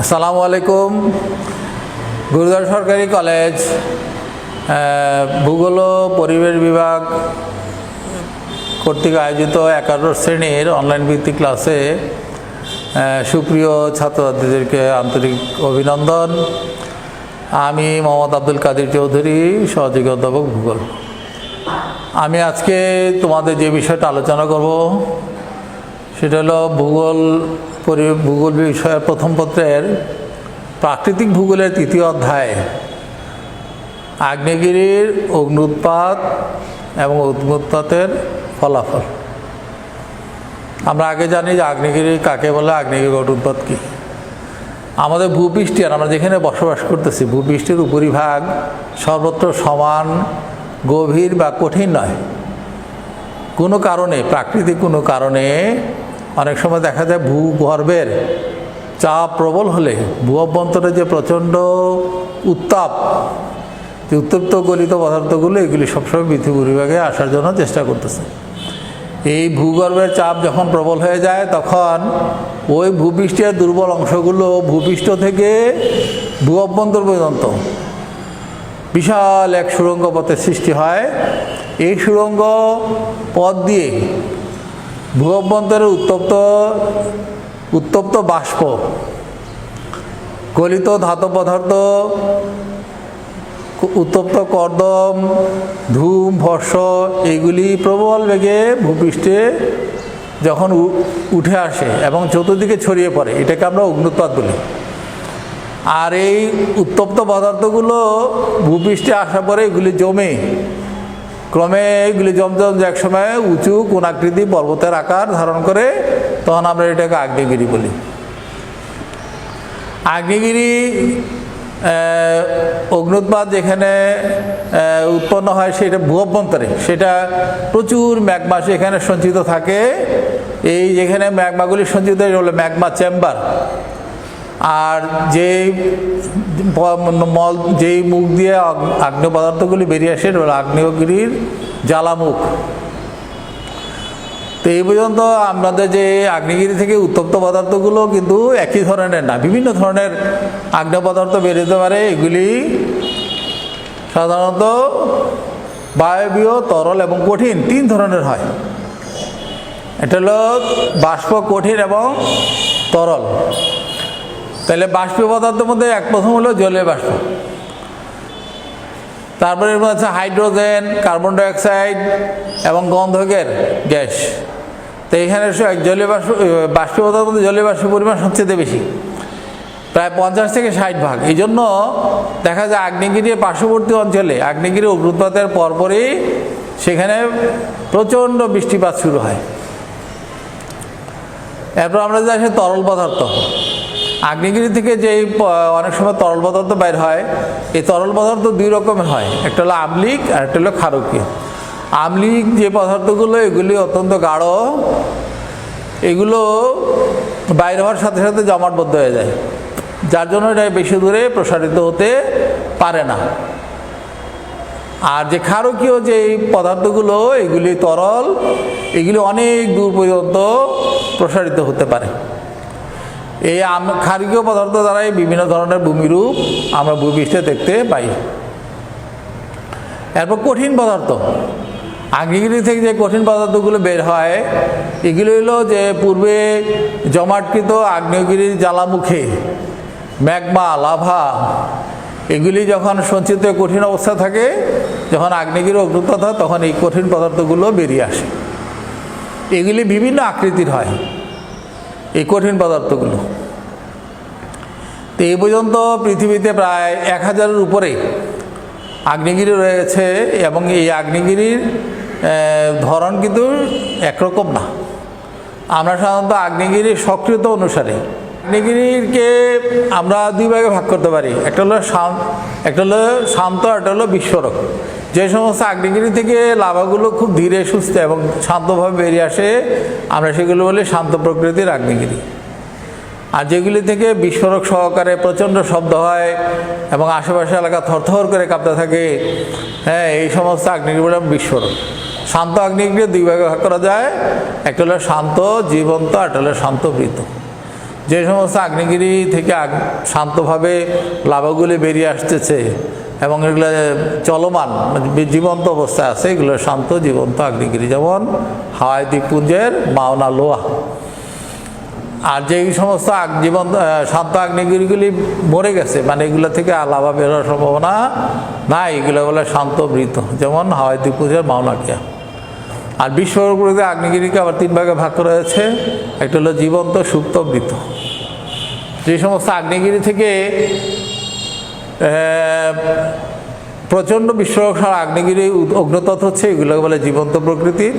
আসসালামু আলাইকুম। গুরুদার সরকারি কলেজ ভূগোল ও পরিবেশ বিভাগ কর্তৃক আয়োজিত একাদশ শ্রেণির অনলাইন ভিত্তিক ক্লাসে সুপ্রিয় ছাত্রছাত্রীদেরকে আন্তরিক অভিনন্দন। আমি মোহাম্মদ আব্দুল কাদের চৌধুরী, সহযোগী অধ্যাপক ভূগোল। আমি আজকে তোমাদের যে বিষয়টা আলোচনা করব সেটা হলো ভূগোল ভূগোল বিষয়ের প্রথম পত্রের প্রাকৃতিক ভূগোলের তৃতীয় অধ্যায়। আগ্নেয়গিরির অগ্নুৎপাত এবং অগ্নুৎপাতের ফলাফল। আমরা আগে জানি যে আগ্নেয়গিরি কাকে বলে আগ্নেয়গিরি অগ্নুৎপাত কী। আমাদের ভূপৃষ্ঠে আমরা যেখানে বসবাস করতেছি, ভূপৃষ্ঠের উপরিভাগ সর্বত্র সমান, গভীর বা কঠিন নয়। কোনো কারণে, প্রাকৃতিক কোনো কারণে অনেক সময় দেখা যায় ভূগর্ভের চাপ প্রবল হলে ভূ অভ্যন্তরে যে প্রচণ্ড উত্তাপ, যে উত্তপ্ত গলিত পদার্থগুলো, এগুলি সবসময় পৃথিবী পরিভাগে আসার জন্য চেষ্টা করতেছে। এই ভূগর্ভের চাপ যখন প্রবল হয়ে যায়, তখন ওই ভূপৃষ্ঠের দুর্বল অংশগুলো ভূপৃষ্ঠ থেকে ভূ অভ্যন্তর পর্যন্ত বিশাল এক সুড়ঙ্গ পথের সৃষ্টি হয়। এই সুড়ঙ্গ পথ দিয়ে ভূ উত্তপ্ত উত্তপ্ত বাষ্প, গলিত ধাতব পদার্থ, উত্তপ্ত কর্দম, ধূম ভর্ষ এগুলি প্রবল বেগে ভূপৃষ্ঠে যখন উঠে আসে এবং চতুর্দিকে ছড়িয়ে পড়ে, এটাকে আমরা অগ্নুৎপাত বলি। আর এই উত্তপ্ত পদার্থগুলো ভূপৃষ্ঠে আসার পরে এগুলি জমে ক্রমে এগুলি জমজম এক সময় উঁচু কোনাকৃতি পর্বতের আকার ধারণ করে, তখন আমরা এটাকে আগ্নেয়গিরি বলি। আগ্নেয়গিরি অগ্নুৎপাত যেখানে উৎপন্ন হয় সেটা ভূ অভ্যন্তরে। সেটা প্রচুর ম্যাগমা সেখানে সঞ্চিত থাকে। এই যেখানে ম্যাগমাগুলি সঞ্চিত হলো ম্যাগমা চেম্বার। আর প- মল যেই মুখ দিয়ে আগ- আগ্নেয় পদার্থগুলি বেরিয়ে আসে এটা আগ্নেয়গিরির জ্বালামুখ। তো এই পর্যন্ত আমাদের যে আগ্নেয়গিরি থেকে উত্তপ্ত পদার্থগুলো কিন্তু একই ধরনের না, বিভিন্ন ধরনের আগ্নেয় পদার্থ বেরোতে পারে। এগুলি সাধারণত বায়বীয়, তরল এবং কঠিন তিন ধরনের হয়। এটা হলো বাষ্প, কঠিন এবং তরল। তাহলে বাষ্পীয় পদার্থের মধ্যে এক প্রথম হলো জলীয় বাষ্প। তারপরে এর মধ্যে হাইড্রোজেন, কার্বন ডাইঅক্সাইড এবং গন্ধকের গ্যাস। তো এখানে জলীয় বাষ্প বাষ্পীয় পদার্থের মধ্যে জলীয় বাষ্পের পরিমাণ সবচেয়ে বেশি। প্রায় পঞ্চাশ থেকে ষাট ভাগ। এই জন্য দেখা যায় আগ্নেয়গিরির পার্শ্ববর্তী অঞ্চলে আগ্নেয়গিরি অগ্নুৎপাতের পরপরই সেখানে প্রচণ্ড বৃষ্টিপাত শুরু হয়। এরপর আমরা যাই সে তরল পদার্থ। আগ্নেয়গিরি থেকে প- অনেক সময় তরল পদার্থ বের হয়, এই তরল পদার্থ দুই রকমের হয়। একটা হলো আমলিক আর একটা হলো ক্ষারকীয়। আমলিক যে পদার্থগুলো, এগুলি অত্যন্ত গাঢ়। এগুলো বাইরে হওয়ার সাথে সাথে জমাটবদ্ধ হয়ে যায়। যার জন্য এটা বেশি দূরে প্রসারিত হতে পারে না। আর যে ক্ষারকীয় যে পদার্থগুলো, এগুলি তরল, এগুলি অনেক দূর পর্যন্ত প্রসারিত হতে পারে। এই ক্ষারকীয় পদার্থ দ্বারাই বিভিন্ন ধরনের ভূমিরূপ আমরা ভূপৃষ্ঠে দেখতে পাই। এরপর কঠিন পদার্থ। আগ্নেয়গিরি থেকে যে কঠিন পদার্থগুলো বের হয়, এগুলো হলো যে পূর্বে জমাটকৃত আগ্নেয়গিরির জ্বালামুখে ম্যাগমা, লাভা, এগুলি যখন সঞ্চিত কঠিন অবস্থা থাকে, যখন আগ্নেয়গিরি হয়, তখন এই কঠিন পদার্থগুলো বেরিয়ে আসে। এগুলি বিভিন্ন আকৃতির হয়। এই কঠিন পদার্থগুলো। তো এই পর্যন্ত পৃথিবীতে প্রায় এক হাজারের উপরে আগ্নেয়গিরি রয়েছে এবং এই আগ্নেয়গিরির ধরন কিন্তু একরকম না। আমরা সাধারণত আগ্নেয়গিরির সক্রিয়তা অনুসারে আগ্নেয়গিরিকে আমরা দুই ভাগে ভাগ করতে পারি। একটা হলো শান্ত একটা হলো শান্ত একটা হলো বিস্ফোরক। যে সমস্ত আগ্নেয়গিরি থেকে লাভাগুলো খুব ধীরে, সুস্থ এবং শান্তভাবে বেরিয়ে আসে, আমরা সেগুলো বলি শান্ত প্রকৃতির আগ্নেয়গিরি। আর যেগুলি থেকে বিস্ফোরক সহকারে প্রচণ্ড শব্দ হয় এবং আশেপাশে এলাকা থরথর করে কাঁপতে থাকে হ্যাঁ এই সমস্ত আগ্নেয়গিরি বিস্ফোরক। শান্ত আগ্নেয়গিরি দুই ভাগে ভাগ করা যায়, একটা হলো শান্ত জীবন্ত, আর একটা হলো শান্তবৃত যে সমস্ত আগ্নেয়গিরি থেকে শান্তভাবে লাভাগুলি বেরিয়ে আসতেছে এবং এগুলো চলমান মানে জীবন্ত অবস্থায় আছে, এগুলো শান্ত, জীবন্ত আগ্নেয়গিরি, যেমন হাওয়াই দ্বীপপুঞ্জের মাওনা লোয়া। আর যে সমস্ত আগ জীবন শান্ত আগ্নেয়গিরিগুলি মরে গেছে মানে এগুলো থেকে লাভা বেরোর সম্ভাবনা নাই, এগুলো বলে শান্ত, মৃত, যেমন হাওয়াই দ্বীপপুঞ্জের মাওনাকিয়া আর বিশ্বপ্রকৃতি আগ্নেয়গিরিকে আবার তিন ভাগে ভাগ করা হয়েছে। একটা হলো জীবন্ত, সুপ্ত মৃত যে সমস্ত আগ্নেয়গিরি থেকে প্রচণ্ড বিশ্বসার আগ্নেয়গিরি অগ্নতত্ত্ব হচ্ছে, এগুলোকে বলে জীবন্ত প্রকৃতির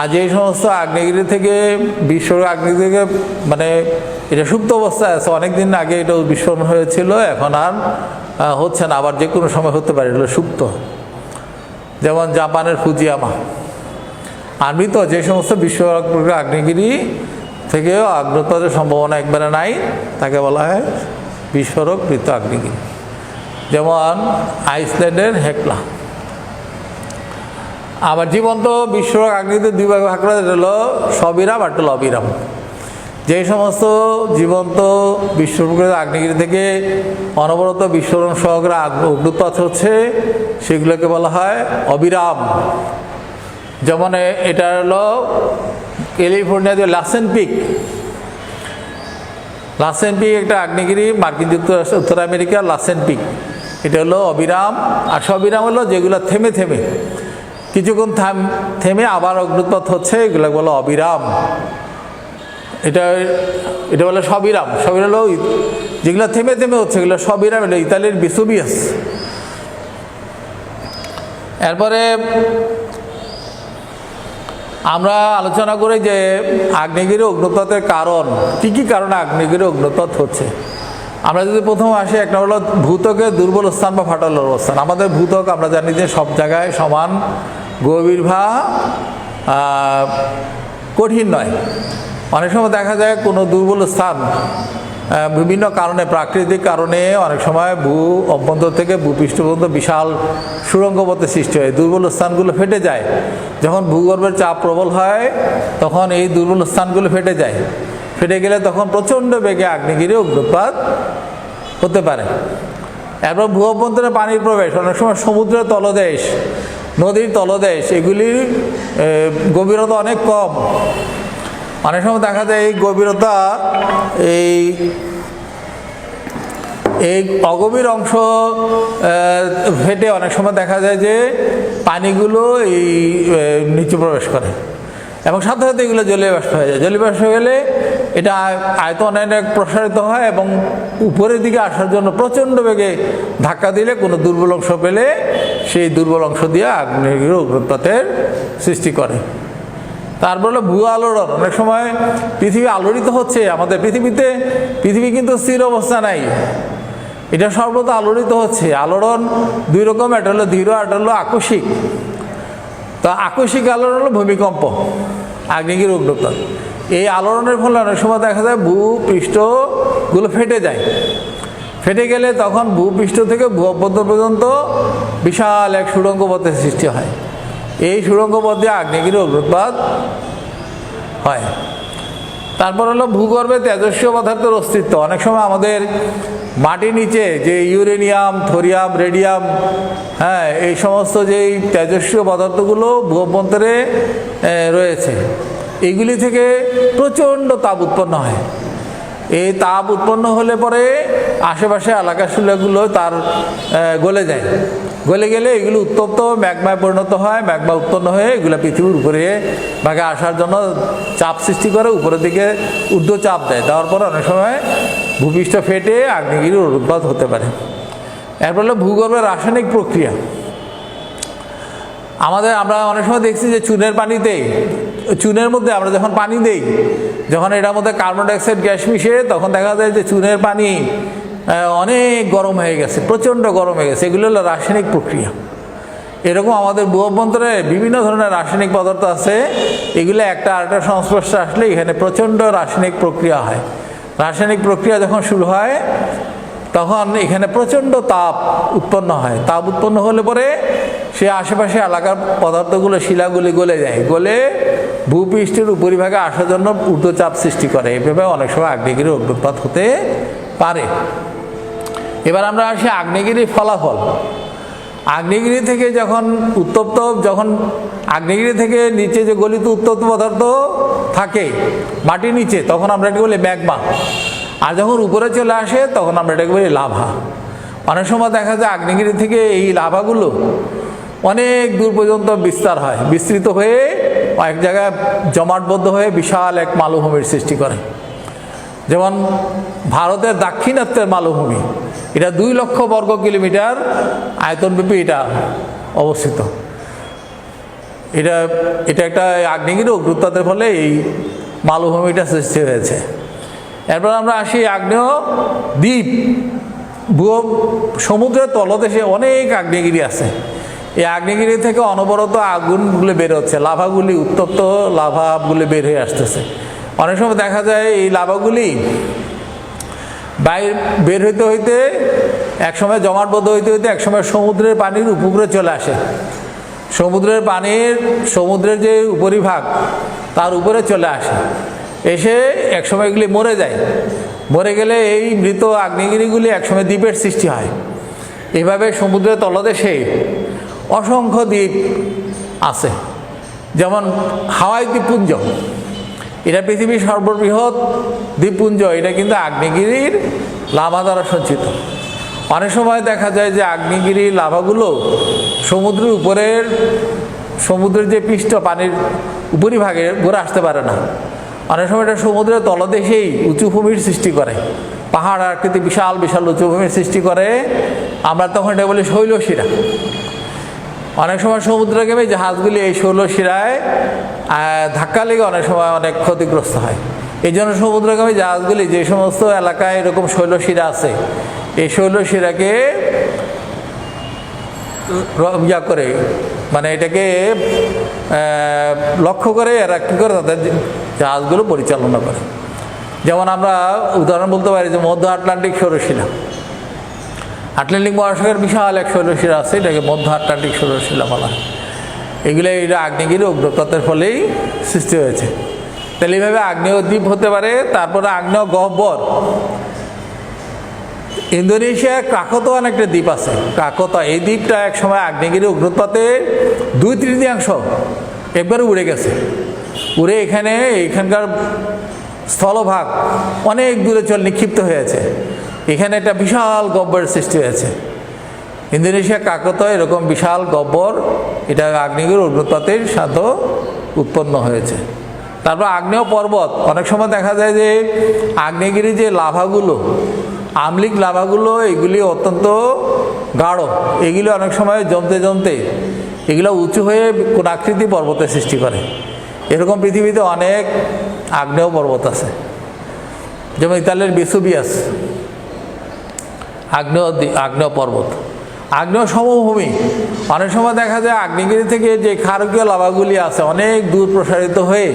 আর যে সমস্ত আগ্নেয়গিরি থেকে, বিশ্ব আগ্নেয়গিরি থেকে মানে এটা সুপ্ত অবস্থায় আছে। অনেকদিন আগে এটা বিস্ফোরণ হয়েছিল, এখন আর হচ্ছে না। আবার যে কোনো সময় হতে পারে এগুলো সুপ্ত। যেমন জাপানের ফুজিয়ামা। আর মৃত যে সমস্ত বিশ্ব আগ্নেয়গিরি থেকেও আগ্রতার সম্ভাবনা একবারে নাই, তাকে বলা হয় বিস্ফোরক মৃত আগ্নেয়গিরি। যেমন আইসল্যান্ডের হেকলা। আবার জীবন্ত বিস্ফোরক আগ্নেয়গিরি দুই ভাগে ভাগ করা হলো সবিরাম আর অবিরাম। যে সমস্ত জীবন্ত বিশ্বপ্রকৃত আগ্নেয়গিরি থেকে অনবরত বিস্ফোরণ সহকারে অগ্নুৎপাত হচ্ছে, সেগুলোকে বলা হয় অবিরাম। যেমন এটা হলো ক্যালিফোর্নিয়াতে লাসেন পিক। লাসেন পিক একটা আগ্নেয়গিরি, মার্কিন যুক্তরাষ্ট্র, উত্তর আমেরিকার লাসেন পিক। এটা হলো অবিরাম। আর সবিরাম হলো যেগুলো থেমে থেমে। কিছুক্ষণ থাম থেমে আবার অগ্নুৎপাত হচ্ছে, এগুলো বলো অবিরাম। এটা এটা বলে সবিরাম। সবিরাম হলো যেগুলো থেমে থেমে হচ্ছে, এগুলো সবিরাম, এটা ইতালির বিসুবিয়াস এরপরে আমরা আলোচনা করি যে আগ্নেয়গিরি অগ্নুৎপাতের কারণ কি কি কারণে আগ্নেয়গিরি অগ্নুৎপাত হচ্ছে? আমরা যদি প্রথম আসি একটা হলো ভূতকের দুর্বল স্থান বা ফাটল অবস্থান। আমাদের ভূতক আমরা জানি যে সব জায়গায় সমান গভীর আহ, কঠিন নয়। অনেক সময় দেখা যায় কোনো দুর্বল স্থান বিভিন্ন কারণে, প্রাকৃতিক কারণে অনেক সময় ভূ অভ্যন্তর থেকে ভূপৃষ্ঠ পর্যন্ত বিশাল সুড়ঙ্গপথের সৃষ্টি হয়। দুর্বল স্থানগুলো ফেটে যায়। যখন ভূগর্ভের চাপ প্রবল হয়, তখন এই দুর্বল স্থানগুলো ফেটে যায়। ফেটে গেলে তখন প্রচণ্ড বেগে আগ্নেয়গিরি অগ্নুৎপাত হতে পারে। এরপর ভূ অভ্যন্তরে পানির প্রবেশ, অনেক সময় সমুদ্রের তলদেশ, নদীর তলদেশ এগুলির গভীরতা অনেক কম। অনেক সময় দেখা যায় এই গভীরতা, এই এই অগভীর অংশ ফেটে অনেক সময় দেখা যায় যে পানিগুলো এই নিচে প্রবেশ করে। এবং সাথে সাথে এগুলো জলীয় বাষ্প হয়ে যায়। জলীয় বাষ্প হয়ে গেলে এটা আয়- আয়তন অনেক প্রসারিত হয় এবং উপরের দিকে আসার জন্য প্রচণ্ড বেগে ধাক্কা দিলে কোনো দুর্বল অংশ পেলে সেই দুর্বল অংশ দিয়ে আগ্নেয়গিরি অগ্নুৎপাতের সৃষ্টি করে। তারপর হলো ভূ আলোড়ন। অনেক সময় পৃথিবী আলোড়িত হচ্ছে। আমাদের পৃথিবীতে, পৃথিবী কিন্তু স্থির অবস্থা নাই। এটা সর্বদা আলোড়িত হচ্ছে। আলোড়ন দুই রকম, একটা হলো ধীর একটা হলো আকস্মিক। তো আকস্মিক আলোড়ন হলো ভূমিকম্প, আগ্নেয়গির উগ্রতা এই আলোড়নের ফলে অনেক সময় দেখা যায় ভূপৃষ্ঠগুলো ফেটে যায়। ফেটে গেলে তখন ভূপৃষ্ঠ থেকে ভূ পর্যন্ত বিশাল এক সুড়ঙ্গ পথের সৃষ্টি হয়। এই সুড়ঙ্গ পথ আগ্নেয়গিরি অগ্নুৎপাত হয়। তারপর হলো ভূগর্ভে তেজস্ক্রিয় পদার্থের অস্তিত্ব। অনেক সময় আমাদের মাটির নিচে যে ইউরেনিয়াম, থোরিয়াম, রেডিয়াম হ্যাঁ এই সমস্ত যেই তেজস্ক্রিয় পদার্থগুলো ভূ অভ্যন্তরে রয়েছে এইগুলি থেকে প্রচণ্ড তাপ উৎপন্ন হয়। এই তাপ উৎপন্ন হলে পরে আশেপাশে এলাকা শিলাগুলো তার গলে যায়। গলে গেলে এগুলো উত্তপ্ত, ম্যাগমায় পরিণত হয়, ম্যাগমা উৎপন্ন হয়ে এগুলো পৃথিবীর উপরে ভাগে আসার জন্য চাপ সৃষ্টি করে, উপরের দিকে ঊর্ধ্ব চাপ দেয়। দেওয়ার পর অনেক সময় ভূপৃষ্ঠ ফেটে আগ্নেয়গিরির উৎপাদ হতে পারে। এরপর হলো ভূগর্ভের রাসায়নিক প্রক্রিয়া। আমাদের, আমরা অনেক সময় দেখছি যে চুনের পানিতে, চুনের মধ্যে আমরা যখন পানি দেই, যখন এটার মধ্যে কার্বন ডাইঅক্সাইড গ্যাস মিশে, তখন দেখা যায় যে চুনের পানি অনেক গরম হয়ে গেছে, প্রচণ্ড গরম হয়ে গেছে। এগুলো হলো রাসায়নিক প্রক্রিয়া। এরকম আমাদের ভূ অভ্যন্তরে বিভিন্ন ধরনের রাসায়নিক পদার্থ আছে, এগুলো একটা আরেকটা সংস্পর্শে আসলে এখানে প্রচণ্ড রাসায়নিক প্রক্রিয়া হয়। রাসায়নিক প্রক্রিয়া যখন শুরু হয়, তখন এখানে প্রচণ্ড তাপ উৎপন্ন হয়। তাপ উৎপন্ন হলে পরে সে আশেপাশে এলাকার পদার্থগুলো, শিলাগুলি গলে যায়। গলে ভূপৃষ্ঠের উপরিভাগে আসার জন্য ঊর্ধ্বচাপ সৃষ্টি করে। এভাবে অনেক সময় আগ্নেয়গিরি অগ্নুৎপাত হতে পারে। এবার আমরা আসি আগ্নেয়গিরির ফলাফল। আগ্নেয়গিরি থেকে যখন উত্তপ্ত, যখন আগ্নেয়গিরি থেকে নিচে যে গলিত উত্তপ্ত পদার্থ থাকে, মাটির নিচে, তখন আমরা এটাকে বলি ম্যাগমা। আর যখন উপরে চলে আসে, তখন আমরা এটাকে বলি লাভা। অনেক সময় দেখা যায় আগ্নেয়গিরি থেকে এই লাভাগুলো অনেক দূর পর্যন্ত বিস্তার হয়, বিস্তৃত হয়ে এক জায়গায় জমাটবদ্ধ হয়ে বিশাল এক মালভূমির সৃষ্টি করে। যেমন ভারতের দাক্ষিণাত্যের মালভূমি এটা দুই লক্ষ বর্গ কিলোমিটার আয়তন আয়তনব্যাপী এটা অবস্থিত। এটা এটা একটা আগ্নেয়গিরি অগ্রুত্তাতের ফলে এই মালভূমিটা সৃষ্টি হয়েছে। এরপর আমরা আসি আগ্নেয় দ্বীপ। ভূ সমুদ্রের তলদেশে অনেক আগ্নেয়গিরি আছে। এই আগ্নেয়গিরি থেকে অনবরত আগুনগুলো বের হচ্ছে, লাভাগুলি উত্তপ্ত লাভাগুলি বের হয়ে আসতেছে। অনেক সময় দেখা যায় এই লাভাগুলি বাইর বের হইতে হইতে, একসময় জমাটবদ্ধ হইতে হইতে একসময় সমুদ্রের পানির উপকূলে চলে আসে। সমুদ্রের পানির, সমুদ্রের যে উপরিভাগ, তার উপরে চলে আসে। এসে একসময় এগুলি মরে যায়। মরে গেলে এই মৃত আগ্নেয়গিরিগুলি একসময় দ্বীপের সৃষ্টি হয়। এভাবে সমুদ্রের তলদেশে অসংখ্য দ্বীপ আছে। যেমন হাওয়াই দ্বীপপুঞ্জ। এটা পৃথিবীর সর্ববৃহৎ দ্বীপপুঞ্জ, এটা কিন্তু আগ্নেয়গিরির লাভা দ্বারা সঞ্চিত অনেক সময় দেখা যায় যে আগ্নেয়গিরির লাভাগুলো সমুদ্রের উপরের, সমুদ্রের যে পৃষ্ঠ, পানির উপরিভাগে ঘুরে আসতে পারে না। অনেক সময় এটা সমুদ্রের তলদেশেই উঁচু ভূমির সৃষ্টি করে। পাহাড় আকৃতি বিশাল বিশাল উঁচু ভূমির সৃষ্টি করে। আমরা তখন এটা বলি শৈলশিরা। অনেক সময় সমুদ্রগামী জাহাজগুলি এই শৈলশিরায় শিরায় ধাক্কা লেগে অনেক সময় অনেক ক্ষতিগ্রস্ত হয়। এই জন্য সমুদ্রগামী জাহাজগুলি যে সমস্ত এলাকায় এরকম শৈলশিরা আছে, এই শৈলশিরাকে ইয়া করে মানে এটাকে লক্ষ্য করে এরা কী করে তাদের জাহাজগুলো পরিচালনা করে। যেমন আমরা উদাহরণ বলতে পারি যে মধ্য আটলান্টিক সৌরশিলা আটলান্টিক মহাসাগরের বিশাল এক শৈলশিরা আছে, এটাকে মধ্য আটলান্টিক সৌরশিলা বলা হয়। এগুলো এটা আগ্নেয়গিরি অগ্রপাতের ফলেই সৃষ্টি হয়েছে। তাহলে এইভাবে আগ্নেয় দ্বীপ হতে পারে, তারপরে আগ্নেয় গহ্বর। ইন্দোনেশিয়ায় ক্রাকতোয়ান একটা দ্বীপ আছে। ক্রাকতোয়া এই দ্বীপটা এক সময় আগ্নেয়গিরি অগ্নুৎপাতে দুই তৃতীয়াংশ একবারে উড়ে গেছে। উড়ে এখানে এখানকার স্থলভাগ অনেক দূরে চল নিক্ষিপ্ত হয়েছে। এখানে একটা বিশাল গব্বরের সৃষ্টি হয়েছে। ইন্দোনেশিয়া কাকতয় এরকম বিশাল গব্বর, এটা আগ্নেয়গিরি অগ্নুৎপাতের সাথে উৎপন্ন হয়েছে। তারপর আগ্নেয় পর্বত, অনেক সময় দেখা যায় যে আগ্নেয়গিরি যে লাভাগুলো, আমলিক লাভাগুলো, এগুলি অত্যন্ত গাঢ়। এগুলি অনেক সময় জমতে জমতে এগুলো উঁচু হয়ে কোন আকৃতি পর্বতের সৃষ্টি করে। এরকম পৃথিবীতে অনেক আগ্নেয় পর্বত আছে। যেমন ইতালির বেসুবিয়াস আগ্নেয় আগ্নেয় পর্বত। আগ্নেয় সমভূমি। অনেক সময় দেখা যায় আগ্নেয়গিরি থেকে যে ক্ষারকীয় লাভাগুলি আছে, অনেক দূর প্রসারিত হয়ে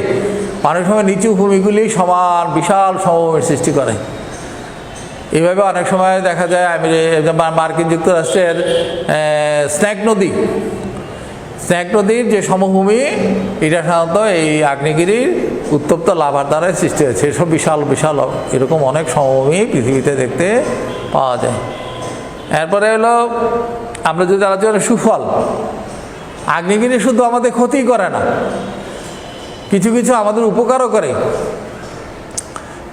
অনেক সময় নিচু ভূমিগুলি সমান বিশাল সমভূমির সৃষ্টি করে। এইভাবে অনেক সময় দেখা যায়, আমি মার্কিন যুক্তরাষ্ট্রের স্ন্যাক নদী। স্ন্যাক নদীর যে সমভূমি, এটা সাধারণত এই আগ্নেয়গিরির উত্তপ্ত লাভার দ্বারাই সৃষ্টি হয়েছে এসব বিশাল বিশাল, এরকম অনেক সমভূমি পৃথিবীতে দেখতে পাওয়া যায়। এরপরে হলো, আমরা যদি আলোচনা সুফল। আগ্নেয়গিরি শুধু আমাদের ক্ষতি করে না, কিছু কিছু আমাদের উপকারও করে।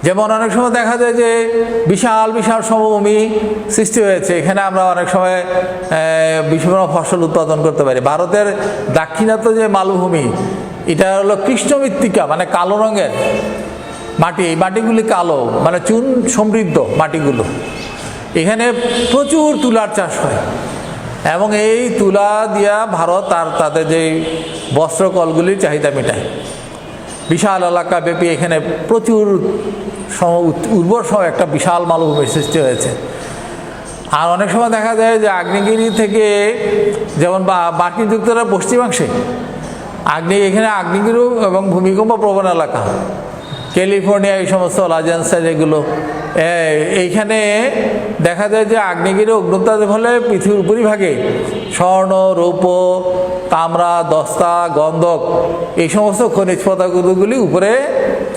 যেমন অনেক সময় দেখা যায় যে বিশাল বিশাল সমভূমি সৃষ্টি হয়েছে। এখানে আমরা অনেক সময় বিভিন্ন ফসল উৎপাদন করতে পারি। ভারতের দাক্ষিণাত্য যে মালভূমি, এটা হলো কৃষ্ণমৃত্তিকা মানে কালো রঙের মাটি। এই মাটিগুলি কালো মানে চুন সমৃদ্ধ মাটিগুলো। এখানে প্রচুর তুলার চাষ হয়। এবং এই তুলা দিয়া ভারত আর তাদের যে বস্ত্রকলগুলির চাহিদা মেটায়। বিশাল এলাকা ব্যাপী এখানে প্রচুর সম- উর্বর সহ একটা বিশাল মালভূমির সৃষ্টি হয়েছে। আর অনেক সময় দেখা যায় যে আগ্নেয়গিরি থেকে যেমন বা মার্কিন যুক্তরাষ্ট্রের পশ্চিমাংশে আগ্নেয় এখানে আগ্নেয়গিরি এবং ভূমিকম্প প্রবণ এলাকা, ক্যালিফোর্নিয়া এই সমস্ত লাজেন্সার এগুলো এইখানে দেখা যায় যে আগ্নেয়গিরি অগ্নুত্তাপের ফলে পৃথিবীর উপরিভাগে স্বর্ণ রৌপ তামরা, দস্তা, গন্ধক এই সমস্ত খনিজ পদার্থগুলি উপরে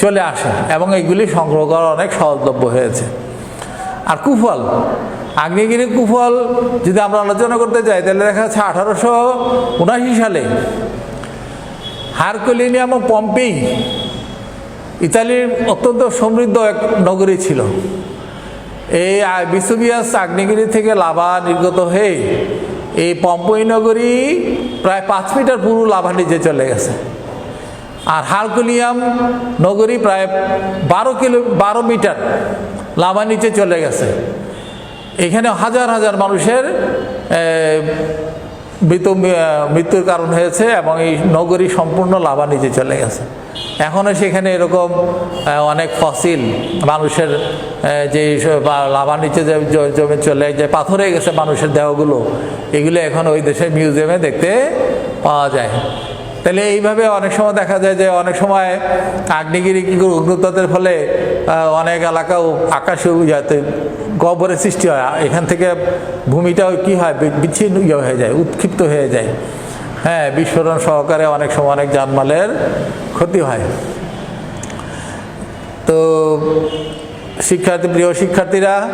চলে আসে এবং এগুলি সংগ্রহ করা অনেক সহজলভ্য হয়েছে। আর কুফল আগ্নেয়গিরি কুফল যদি আমরা আলোচনা করতে যাই, তাহলে দেখা যাচ্ছে আঠারোশো উনাশি সালে হারকুলিনিয়াম ও পম্পেই ইতালির অত্যন্ত সমৃদ্ধ এক নগরী ছিল। এই বিসুবিয়াস আগ্নেয়গিরি থেকে লাভা নির্গত হয়ে এই পম্পই নগরী প্রায় পাঁচ মিটার পুরো লাভা নিচে চলে গেছে। আর হারকুলিয়াম নগরী প্রায় বারো কিলো, বারো মিটার লাভা নিচে চলে গেছে। এখানে হাজার হাজার মানুষের মৃত মৃত্যুর কারণ হয়েছে এবং এই নগরী সম্পূর্ণ লাভা নিচে চলে গেছে। এখনও সেখানে এরকম অনেক ফসিল, মানুষের যে লাভা নিচে যে জমে চলে, যে পাথর গেছে মানুষের দেহগুলো, এগুলো এখন ওই দেশের মিউজিয়ামে দেখতে পাওয়া যায়। তাহলে এইভাবে অনেক সময় দেখা যায় যে অনেক সময় আগ্নেয়গিরি কি করে অগ্নুত্তাপের ফলে অনেক এলাকাও আকাশে যাতে গহ্বরের সৃষ্টি হয়। এখান থেকে ভূমিটাও কি হয়? বিচ্ছিন্ন ইয়ে হয়ে যায়, উৎক্ষিপ্ত হয়ে যায়। হ্যাঁ বিস্ফোরণ সহকারে অনেক সময় অনেক জানমালের ক্ষতি হয়। তো শিক্ষার্থী, প্রিয় শিক্ষার্থীরা,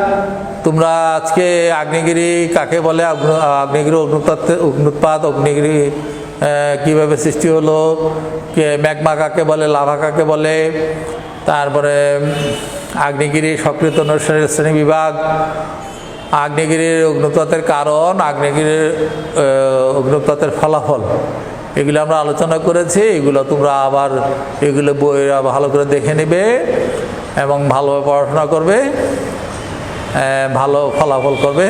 তোমরা আজকে আগ্নেয়গিরি কাকে বলে? আগ্ন- আগ্নেয়গিরি অগ্নুৎপাত অগ্নুৎপাত অগ্নিগিরি কীভাবে সৃষ্টি হলো? কে ম্যাগমা কাকে বলে? লাভা কাকে বলে? তারপরে আগ্নেয়গিরি সক্রিয় অনুসারে শ্রেণি বিভাগ আগ্নেয়গিরির অগ্নুৎপাতের কারণ আগ্নেয়গিরির আহ, অগ্নুৎপাতের ফলাফল। এগুলো আমরা আলোচনা করেছি এগুলো তোমরা আবার এগুলো বইরা ভালো করে দেখে নেবে এবং ভালোভাবে পড়াশোনা করবে ভালো ফলাফল করবে।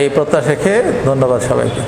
এই প্রত্যাশাকে ধন্যবাদ সবাইকে।